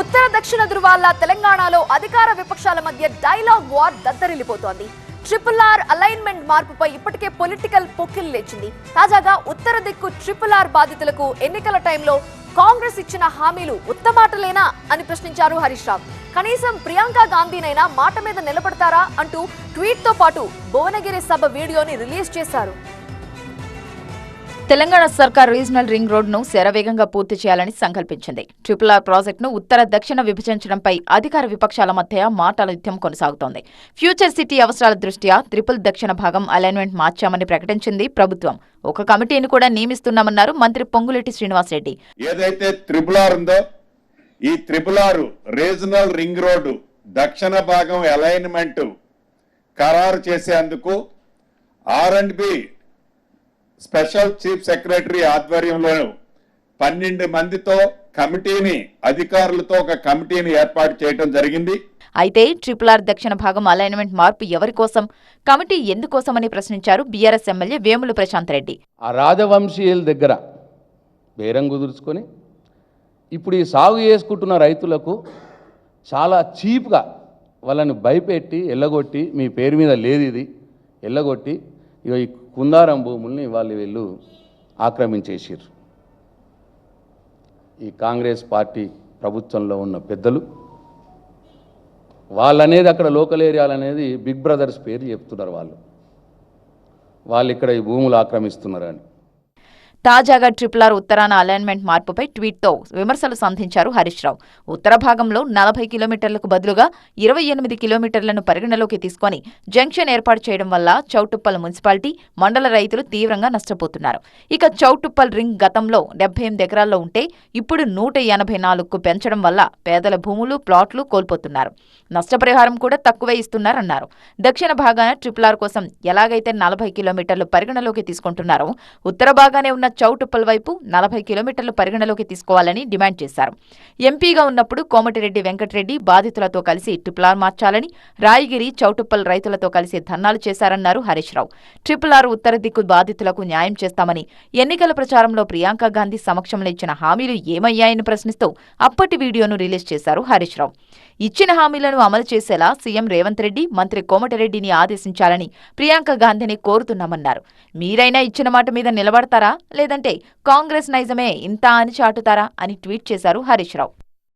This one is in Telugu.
ఉత్తర దక్షిణ ధృవాల తెలంగాణలో అధికార విపక్షాల మధ్య డైలాగ్ వార్ దద్దరిల్లిపోతోంది. ట్రిపుల్ ఆర్ అలైన్మెంట్ మార్పుపై ఇప్పటికే పొలిటికల్ పొక్కిల్ లేచింది. తాజాగా ఉత్తర దిక్కు ట్రిపుల్ ఆర్ బాధితులకు ఎన్నికల టైంలో కాంగ్రెస్ ఇచ్చిన హామీలు ఉత్తమాటలేనా అని ప్రశ్నించారు హరీష్ రావు. కనీసం ప్రియాంక గాంధీనైనా మాట మీద నిలబడతారా అంటూ ట్వీట్తో పాటు భువనగిరి సభ వీడియోని రిలీజ్ చేశారు. తెలంగాణ సర్కార్ రీజనల్ రింగ్ రోడ్ను శరవేగంగా పూర్తి చేయాలని సంకల్పించింది. ట్రిపుల్ ఆర్ ప్రాజెక్టును ఉత్తర దక్షిణ విభజించడంపై అధికార విపక్షాల మధ్య మాటల యుద్ధం కొనసాగుతోంది. ఫ్యూచర్ సిటీ అవసరాల దృష్ట్యా ట్రిపుల్ దక్షిణ భాగం అలైన్మెంట్ మార్చామని ప్రకటించింది ప్రభుత్వం. ఒక కమిటీని కూడా నియమిస్తున్నామన్నారు మంత్రి పొంగులేటి శ్రీనివాసరెడ్డి. ఏదైతే త్రిపుల్ ఆర్ ఉందో ఈ triple R regional ring road దక్షిణ భాగం అలైన్మెంట్ ఖరారు చేసేందుకు R and B special chief secretary ఆధ్వర్యంలో పన్నెండు మందితో కమిటీని అధికారులతో ఒక కమిటీని ఏర్పాటు చేయడం జరిగింది. అయితే ట్రిపుల్ ఆర్ దక్షిణ భాగం అలైన్మెంట్ మార్పు ఎవరి కోసం? కమిటీ ఎందుకోసమని ప్రశ్నించారు బీఆర్ఎస్ ఎమ్మెల్యే వేములు ప్రశాంత్ రెడ్డి. ఆ రాజవంశీయుల దగ్గర బేరం కుదుర్చుకొని ఇప్పుడు ఈ సాగు చేసుకుంటున్న రైతులకు చాలా చీప్గా వాళ్ళని భయపెట్టి ఎల్లగొట్టి మీ పేరు మీద లేదు ఇది ఎల్లగొట్టి ఇక ఈ కుందారం భూముల్ని వాళ్ళు వీళ్ళు ఆక్రమించేసారు ఈ కాంగ్రెస్ పార్టీ ప్రభుత్వంలో ఉన్న పెద్దలు వాళ్ళనేది అక్కడ లోకల్ ఏరియాలు అనేది బిగ్ బ్రదర్స్ పేరు చెప్తున్నారు వాళ్ళు. వాళ్ళు ఇక్కడ ఈ భూములు ఆక్రమిస్తున్నారని. తాజాగా ట్రిపుల్ ఆర్ ఉత్తరాన అలైన్మెంట్ మార్పుపై ట్వీట్తో విమర్శలు సంధించారు హరీష్ రావు. ఉత్తర భాగంలో నలభై కిలోమీటర్లకు బదులుగా ఇరవై ఎనిమిది కిలోమీటర్లను పరిగణలోకి తీసుకొని జంక్షన్ ఏర్పాటు చేయడం వల్ల చౌటుప్పల్ మున్సిపాలిటీ మండల రైతులు తీవ్రంగా నష్టపోతున్నారు. ఇక చౌటుప్పల్ రింగ్ గతంలో డెబ్బై ఎనిమిది ఎకరాల్లో ఉంటే ఇప్పుడు నూట ఎనభై నాలుగుకు పెంచడం వల్ల పేదల భూములు ప్లాట్లు కోల్పోతున్నారు. నష్టపరిహారం కూడా తక్కువే ఇస్తున్నారన్నారు. దక్షిణ భాగాన ట్రిపుల్ ఆర్ కోసం ఎలాగైతే నలభై కిలోమీటర్లు పరిగణలోకి తీసుకుంటున్నారో ఉత్తర భాగానే ఉన్న చౌటుప్పల్ వైపు నలభై కిలోమీటర్లు పరిగణలోకి తీసుకోవాలని డిమాండ్ చేశారు. ఎంపీగా ఉన్నప్పుడు కోమటిరెడ్డి వెంకటరెడ్డి బాధితులతో కలిసి ట్రిపుల్ ఆర్ మార్చాలని రాయగిరి చౌటుప్పల్ రైతులతో కలిసి ధర్నాలు చేశారన్నారు హరీష్ రావు. ట్రిపుల్ ఆర్ ఉత్తర దిక్కు బాధితులకు న్యాయం చేస్తామని ఎన్నికల ప్రచారంలో ప్రియాంక గాంధీ సమక్షంలో ఇచ్చిన హామీలు ఏమయ్యాయని ప్రశ్నిస్తూ అప్పటి వీడియోను రిలీజ్ చేశారు హరీష్ రావు. ఇచ్చిన హామీలను అమలు చేసేలా సీఎం రేవంత్ రెడ్డి మంత్రి కోమటిరెడ్డిని ఆదేశించాలని ప్రియాంక గాంధీని కోరుతున్నామన్నారు. మీరైనా ఇచ్చిన మాట మీద నిలబడతారా? లేదంటే కాంగ్రెస్ నైజమే ఇంత అని చాటుతారా? అని ట్వీట్ చేశారు హరీష్ రావు.